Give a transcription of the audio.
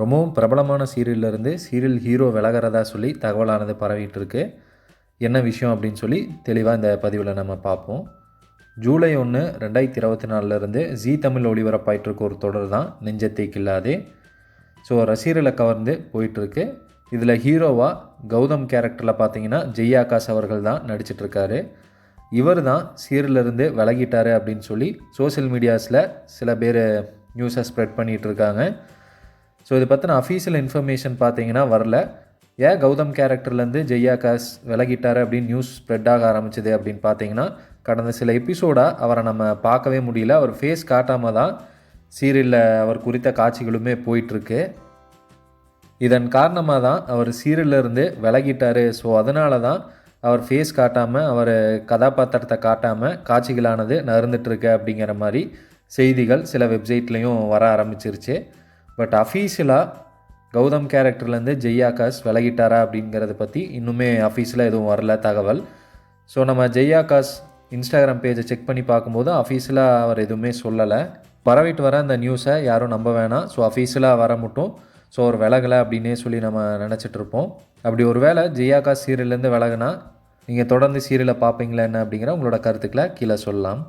ரொம்பவும் பிரபலமான சீரியல்லேருந்து serial hero விலகிறதா சொல்லி தகவலானது பரவிட்டு இருக்கு என்ன விஷயம் அப்படின்னு சொல்லி தெளிவாக இந்த பதிவில் நம்ம பார்ப்போம். ஜூலை ஒன்று ரெண்டாயிரத்தி இருபத்தி நாலுலேருந்து ஜீ தமிழ் ஒளிபரப்பாயிட்டு இருக்க ஒரு தொடர் தான் நெஞ்சத்தை கில்லாதே. ஸோ ரசிகர்களை கவர்ந்து போயிட்டுருக்கு. இதில் ஹீரோவாக கௌதம் கேரக்டரில் பார்த்தீங்கன்னா ஜெய் ஆகாஷ் அவர்கள் தான் நடிச்சிட்ருக்காரு இவர் தான் சீரியலிருந்து விலகிட்டாரு அப்படின்னு சொல்லி சோஷியல் மீடியாஸில் சில பேர் நியூஸை ஸ்ப்ரெட் பண்ணிகிட்ருக்காங்க ஸோ இதை பற்றின அஃபீஷியல் இன்ஃபர்மேஷன் பார்த்தீங்கன்னா வரல. ஏன் கௌதம் கேரக்டர்லேருந்து ஜெய்யா காஸ் விலகிட்டாரு அப்படின்னு நியூஸ் ஸ்ப்ரெட் ஆக ஆரம்பிச்சது அப்படின்னு பார்த்தீங்கன்னா கடந்த சில எபிசோடாக அவரை நம்ம பார்க்கவே முடியல. அவர் ஃபேஸ் காட்டாமல் தான் சீரியலில் அவர் குறித்த காட்சிகளுமே போயிட்டுருக்கு. இதன் காரணமாக தான் அவர் சீரியல்லேருந்து விலகிட்டார். ஸோ அதனால தான் அவர் ஃபேஸ் காட்டாமல் அவர் கதாபாத்திரத்தை காட்டாமல் காட்சிகளானது நறுந்துட்டுருக்கு அப்படிங்கிற மாதிரி செய்திகள் சில வெப்சைட்லேயும் வர ஆரம்பிச்சிருச்சு. பட் அஃபீஷியலாக கௌதம் கேரக்டர்லேருந்து ஜெய் ஆகாஷ் விலகிட்டாரா அப்படிங்கிறத பற்றி இன்னுமே அஃபீஸில் எதுவும் வரல தகவல். ஸோ நம்ம ஜெய் ஆகாஷ் இன்ஸ்டாகிராம் பேஜை செக் பண்ணி பார்க்கும்போது அஃபீஷியலாக அவர் எதுவுமே சொல்லலை. பரவிட்டு வர அந்த நியூஸை யாரும் நம்ப வேணாம். ஸோ அஃபீஷியலாக வர மட்டும். ஸோ அவர் விலகலை அப்படின்னே சொல்லி நம்ம நினச்சிட்ருப்போம் அப்படி ஒரு வேளை ஜெயாகாஷ் சீரியல்லேருந்து விலகுனா நீங்கள் தொடர்ந்து சீரியலை பார்ப்பீங்களா என்ன அப்படிங்கிற உங்களோட கருத்துக்களை கீழே சொல்லலாம்.